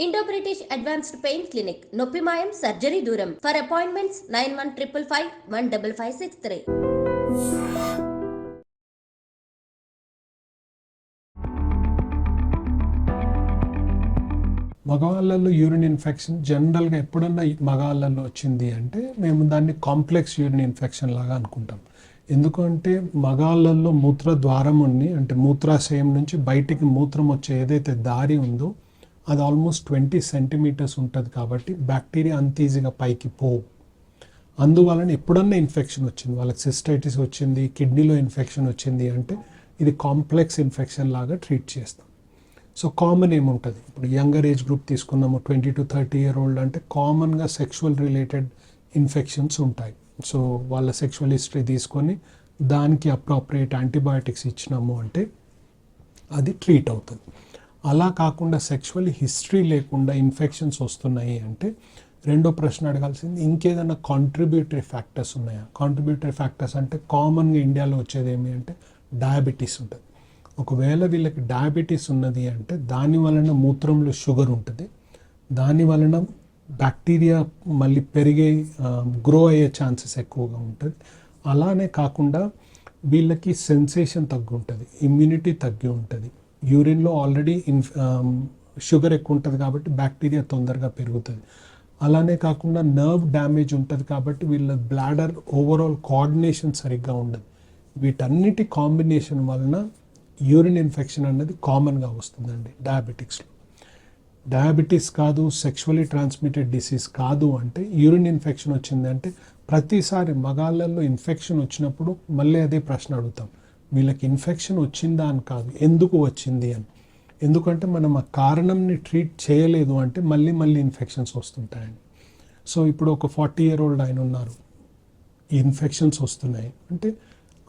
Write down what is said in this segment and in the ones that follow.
Indo British advanced pain clinic నొప్పి మాయం surgery దూరం for appointments nine one triple five one double five six three మగవాళ్ళల్లో urine infection జనరల్గా ఎప్పుడన్నా మగవాళ్ళల్లో వచ్చింది అంటే మేము దాన్ని కాంప్లెక్స్ యూరిన్ ఇన్ఫెక్షన్ లాగా అనుకుంటాం. ఎందుకంటే మగాళ్ళల్లో మూత్ర ద్వారం ఉంది అంటే మూత్రాశయం నుంచి బయటికి మూత్రం వచ్చే ఏదైతే దారి ఉందో అది ఆల్మోస్ట్ ట్వంటీ సెంటీమీటర్స్ ఉంటుంది కాబట్టి బ్యాక్టీరియా అంత ఈజీగా పైకి పోవు. అందువలన ఎప్పుడన్నా ఇన్ఫెక్షన్ వచ్చింది వాళ్ళకి సిస్టైటిస్ వచ్చింది కిడ్నీలో ఇన్ఫెక్షన్ వచ్చింది అంటే ఇది కాంప్లెక్స్ ఇన్ఫెక్షన్ లాగా ట్రీట్ చేస్తాం. సో కామన్ ఏముంటుంది? ఇప్పుడు యంగర్ ఏజ్ గ్రూప్ తీసుకున్నాము twenty to thirty year old అంటే కామన్గా సెక్షువల్ రిలేటెడ్ ఇన్ఫెక్షన్స్ ఉంటాయి. సో వాళ్ళ సెక్షువల్ హిస్టరీ తీసుకొని దానికి అప్రాప్రియేట్ యాంటీబయాటిక్స్ ఇచ్చినాము అంటే అది ట్రీట్ అవుతుంది. అలా కాకుండా సెక్షువల్ హిస్టరీ లేకుండా ఇన్ఫెక్షన్స్ వస్తున్నాయి అంటే రెండో ప్రశ్న అడగాల్సింది ఇంకేదైనా కాంట్రిబ్యూటరీ ఫ్యాక్టర్స్ ఉన్నాయా? కాంట్రిబ్యూటరీ ఫ్యాక్టర్స్ అంటే కామన్గా ఇండియాలో వచ్చేది ఏమి అంటే డయాబెటీస్ ఉంటుంది. ఒకవేళ వీళ్ళకి డయాబెటీస్ ఉన్నది అంటే దాని వలన మూత్రంలో షుగర్ ఉంటుంది. దాని వలన బ్యాక్టీరియా మళ్ళీ పెరిగే గ్రో అయ్యే ఛాన్సెస్ ఎక్కువగా ఉంటుంది. అలానే కాకుండా వీళ్ళకి సెన్సేషన్ తగ్గి ఉంటుంది ఇమ్యూనిటీ తగ్గి ఉంటుంది. యూరిన్లో ఆల్రెడీ ఇన్ షుగర్ ఎక్కువ ఉంటుంది కాబట్టి బ్యాక్టీరియా తొందరగా పెరుగుతుంది. అలానే కాకుండా నర్వ్ డ్యామేజ్ ఉంటుంది కాబట్టి వీళ్ళ బ్లాడర్ ఓవరాల్ కోఆర్డినేషన్ సరిగ్గా ఉండదు. వీటన్నిటి కాంబినేషన్ వలన యూరిన్ ఇన్ఫెక్షన్ అనేది కామన్గా వస్తుందండి డయాబెటిక్స్లో. డయాబెటీస్ కాదు సెక్షువలీ ట్రాన్స్మిటెడ్ డిసీజ్ కాదు అంటే యూరిన్ ఇన్ఫెక్షన్ వచ్చిందంటే ప్రతిసారి మగాళ్ళల్లో ఇన్ఫెక్షన్ వచ్చినప్పుడు మళ్ళీ అదే ప్రశ్న అడుగుతాం. వీళ్ళకి ఇన్ఫెక్షన్ వచ్చిందా అని కాదు. ఎందుకు వచ్చింది అని. ఎందుకంటే మనం ఆ కారణంని ట్రీట్ చేయలేదు అంటే మళ్ళీ మళ్ళీ ఇన్ఫెక్షన్స్ వస్తుంటాయండి సో ఇప్పుడు ఒక ఫార్టీ ఇయర్ ఓల్డ్ ఆయన ఉన్నారు. ఈ ఇన్ఫెక్షన్స్ వస్తున్నాయి. అంటే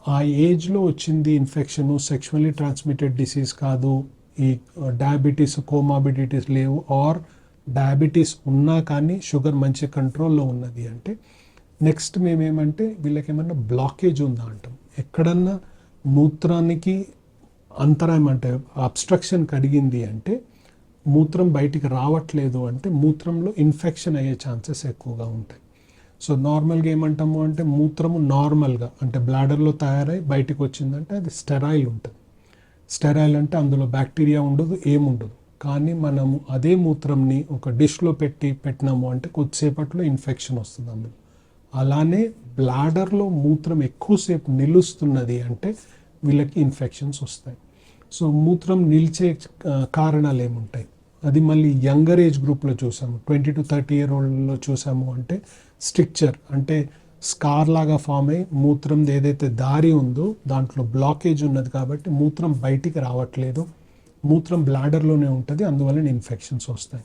ఆ ఏజ్లో వచ్చింది ఇన్ఫెక్షన్ సెక్షువల్లీ ట్రాన్స్మిటెడ్ డిసీజ్ కాదు. ఈ డయాబెటీస్ కోమాబిడిటీస్ లేవు. ఆర్ డయాబెటీస్ ఉన్నా కానీ షుగర్ మంచి కంట్రోల్లో ఉన్నది అంటే నెక్స్ట్ మేమేమంటే వీళ్ళకి ఏమన్నా బ్లాకేజ్ ఉందా అంటాం. ఎక్కడన్నా మూత్రానికి అంతరాయం అంటే అబ్స్ట్రక్షన్ కడిగింది అంటే మూత్రం బయటికి రావట్లేదు అంటే మూత్రంలో ఇన్ఫెక్షన్ అయ్యే ఛాన్సెస్ ఎక్కువగా ఉంటాయి. సో నార్మల్గా ఏమంటాము అంటే మూత్రము నార్మల్గా అంటే బ్లాడర్లో తయారై బయటకు వచ్చిందంటే అది స్టెరాయిల్ ఉంటుంది. స్టెరాయిల్ అంటే అందులో బ్యాక్టీరియా ఉండదు ఏముండదు. కానీ మనము అదే మూత్రంని ఒక డిష్లో పెట్టి పెట్టినాము అంటే కొద్దిసేపట్లో ఇన్ఫెక్షన్ వస్తుంది అందులో. అలానే బ్లాడర్లో మూత్రం ఎక్కువసేపు నిలుస్తున్నది అంటే వీళ్ళకి ఇన్ఫెక్షన్స్ వస్తాయి. సో మూత్రం నిలిచే కారణాలు ఏముంటాయి అది మళ్ళీ యంగర్ ఏజ్ గ్రూప్లో చూసాము. ట్వంటీ టు థర్టీ ఇయర్ ఓల్డ్లో చూసాము అంటే స్ట్రిక్చర్ అంటే స్కార్ లాగా ఫామ్ అయ్యి మూత్రం ఏదైతే దారి ఉందో దాంట్లో బ్లాకేజ్ ఉన్నది కాబట్టి మూత్రం బయటికి రావట్లేదు. మూత్రం బ్లాడర్లోనే ఉంటుంది అందువలన ఇన్ఫెక్షన్స్ వస్తాయి.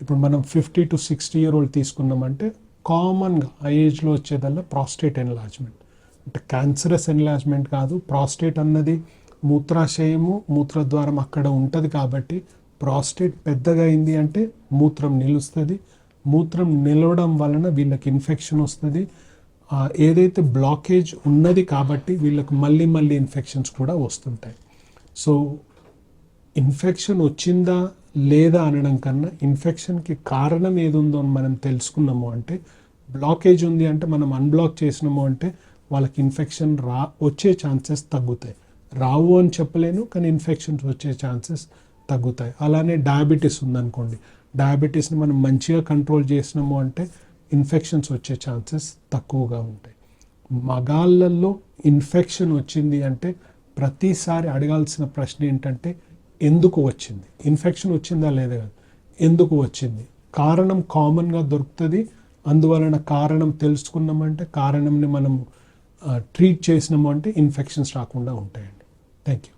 ఇప్పుడు మనం fifty to sixty year old తీసుకున్నామంటే కామన్గా ఆ ఏజ్లో వచ్చేదల్లా ప్రాస్టేట్ ఎన్లాజ్మెంట్ అంటే క్యాన్సరస్ ఎన్లాజ్మెంట్ కాదు ప్రాస్టేట్ అన్నది మూత్రాశయము మూత్రద్వారం అక్కడ ఉంటుంది కాబట్టి ప్రాస్టేట్ పెద్దగా అయింది అంటే మూత్రం నిలుస్తుంది. మూత్రం నిలవడం వలన వీళ్ళకి ఇన్ఫెక్షన్ వస్తుంది. ఏదైతే బ్లాకేజ్ ఉన్నది కాబట్టి వీళ్ళకి మళ్ళీ మళ్ళీ ఇన్ఫెక్షన్స్ కూడా వస్తుంటాయి. సో ఇన్ఫెక్షన్ వచ్చిందా లేదా అనడం కన్నా ఇన్ఫెక్షన్కి కారణం ఏది ఉందో అని మనం తెలుసుకున్నాము అంటే బ్లాకేజ్ ఉంది అంటే మనం అన్బ్లాక్ చేసినాము అంటే వాళ్ళకి ఇన్ఫెక్షన్ రా వచ్చే ఛాన్సెస్ తగ్గుతాయి. రావు అని చెప్పలేను కానీ ఇన్ఫెక్షన్స్ వచ్చే ఛాన్సెస్ తగ్గుతాయి. అలానే డయాబెటీస్ ఉందనుకోండి. డయాబెటీస్ని మనం మంచిగా కంట్రోల్ చేసినాము అంటే ఇన్ఫెక్షన్స్ వచ్చే ఛాన్సెస్ తక్కువగా ఉంటాయి. మగాళ్ళల్లో ఇన్ఫెక్షన్ వచ్చింది అంటే ప్రతిసారి అడగాల్సిన ప్రశ్న ఏంటంటే ఎందుకు వచ్చింది? ఇన్ఫెక్షన్ వచ్చిందా లేదా? కాదు ఎందుకు వచ్చింది? కారణం కామన్గా దొరుకుతుంది. అందువలన కారణం తెలుసుకున్నామంటే కారణంని మనం ట్రీట్ చేసినాము అంటే ఇన్ఫెక్షన్స్ రాకుండా ఉంటాయండి. Thank you